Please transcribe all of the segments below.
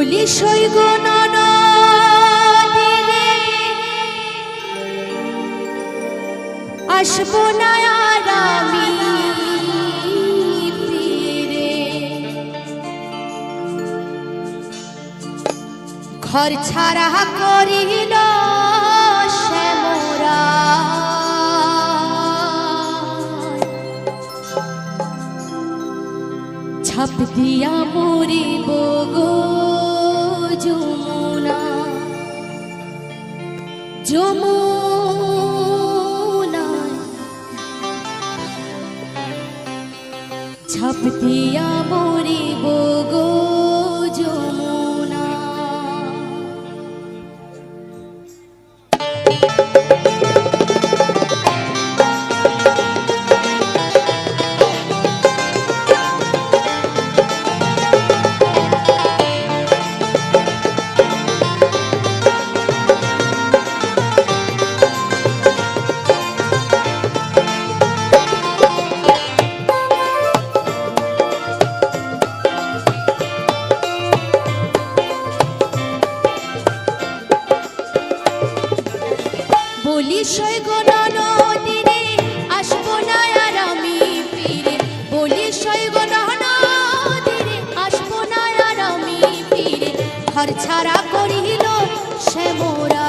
বলি সৈগ আসব না আর আমি ঘর ছাড়া করিল শ্যামরা ছাপ দিয়া মরিব গো। যমুনা যমুনা। ছাপ দিয়া মরিব গো যমুনা। ইশারা করিল সে মোরা।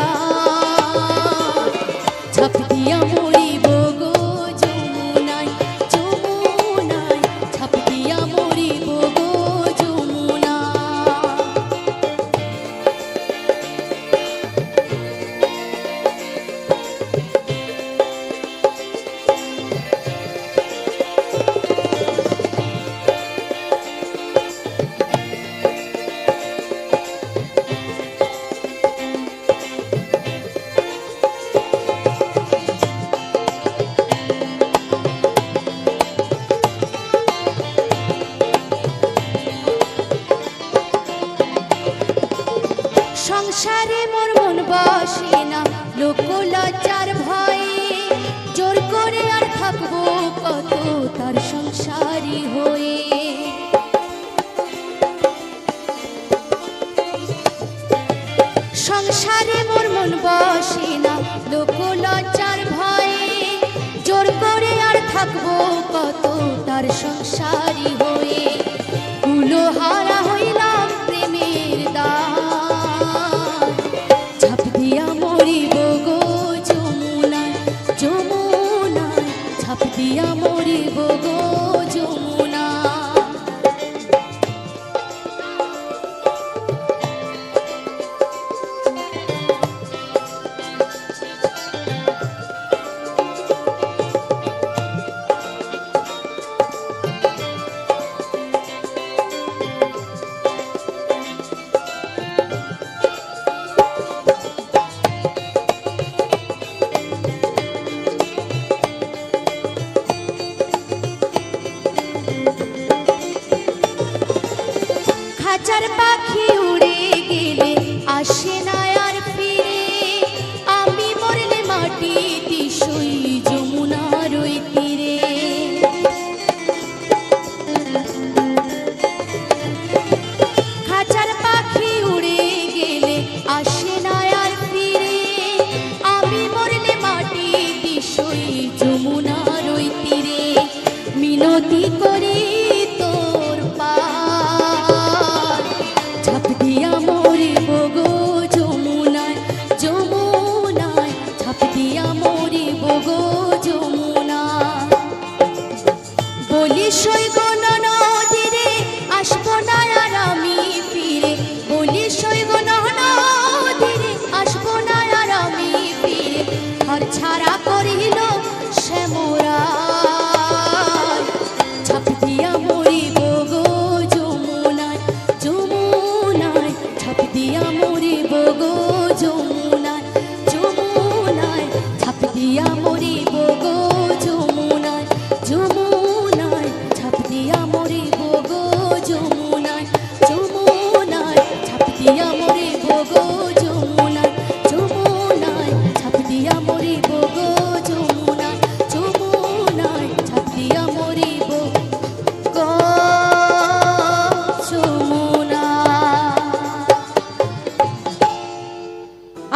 থাকব কত তার সংসারী হয়ে।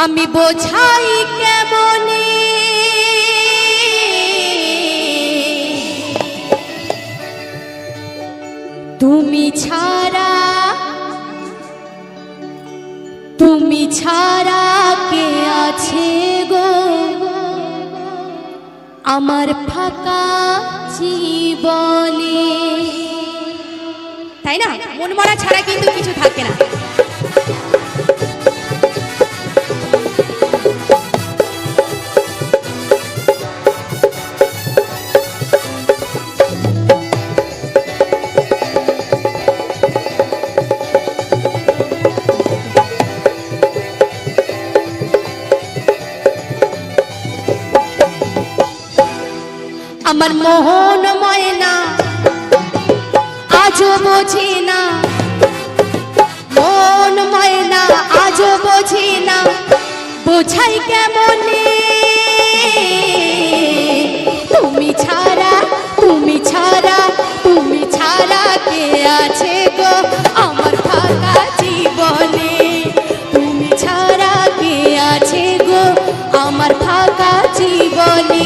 আমি বোঝাই কেমনে? তুমি ছাড়া তুমি ছাড়া কে আছে গো? আমার ফাঁকা জীবনে। তাই না? মন মরা ছাড়া কিন্তু কিছু থাকে না। আমার মোহন ময়না, আজও বোঝে না। মন ময়না, আজও বোঝে না। বোঝাই কেমনে? তুমি ছাড়া তুমি ছাড়া তুমি ছাড়া কে আছে গো আমার ফাঁকা জীবনে? তুমি ছাড়া কে আছে গো আমার ফাঁকা জীবনে?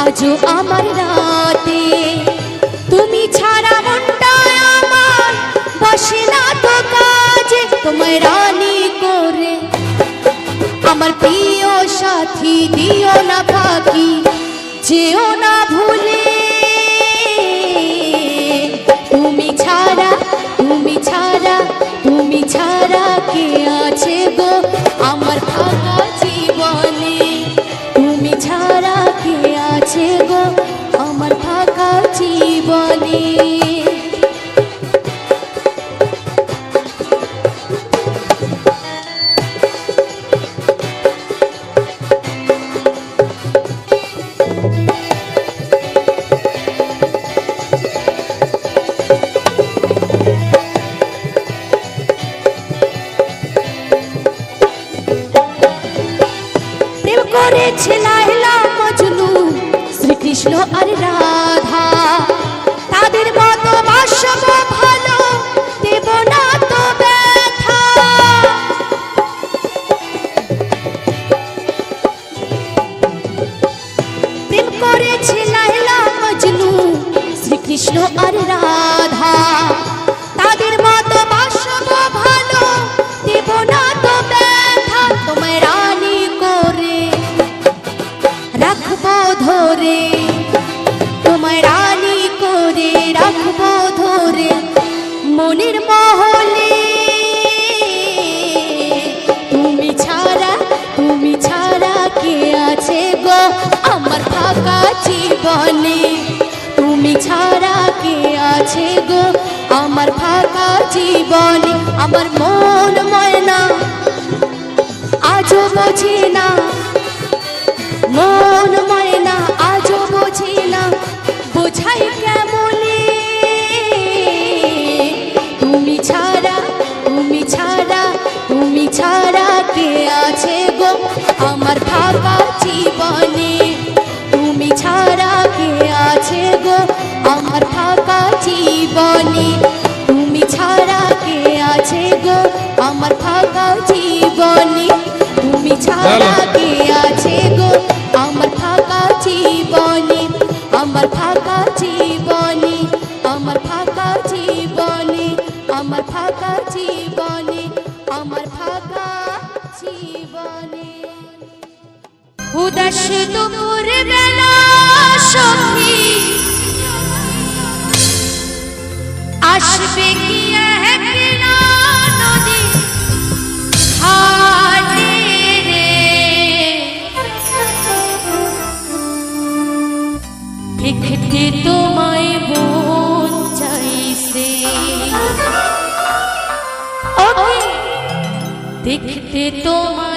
আজও আমার রাতে জীবনে। জীবনে। তুমি ছাড়া কে আছে গো? আমার ফাঁকা জীবনে, আমার মন ময়না। আজও বোঝে না। মন ময়না, আজও বোঝে না। বোঝাই কেমনে? তুমি ছাড়া তুমি ছাড়া তুমি ছাড়া কে আছে গো? আমার ফাঁকা জীবনে। আছে গো আমার ফাঁকা জীবনে। তুমি ছাড়া কে আছে গো আমার ফাঁকা জীবনে? তুমি ছাড়া কে আছে গো আমার ফাঁকা জীবনে? আমার ফাঁকা জীবনে আমার ফাঁকা জীবনে আমার ফাঁকা জীবনে আমার ফাঁকা জীবনে। উদাস দুপুর বেলা সখী আসবে কি নদী? দেখতে তোমায় বোন চাইছে। দেখতে তোমায়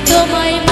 তোমায়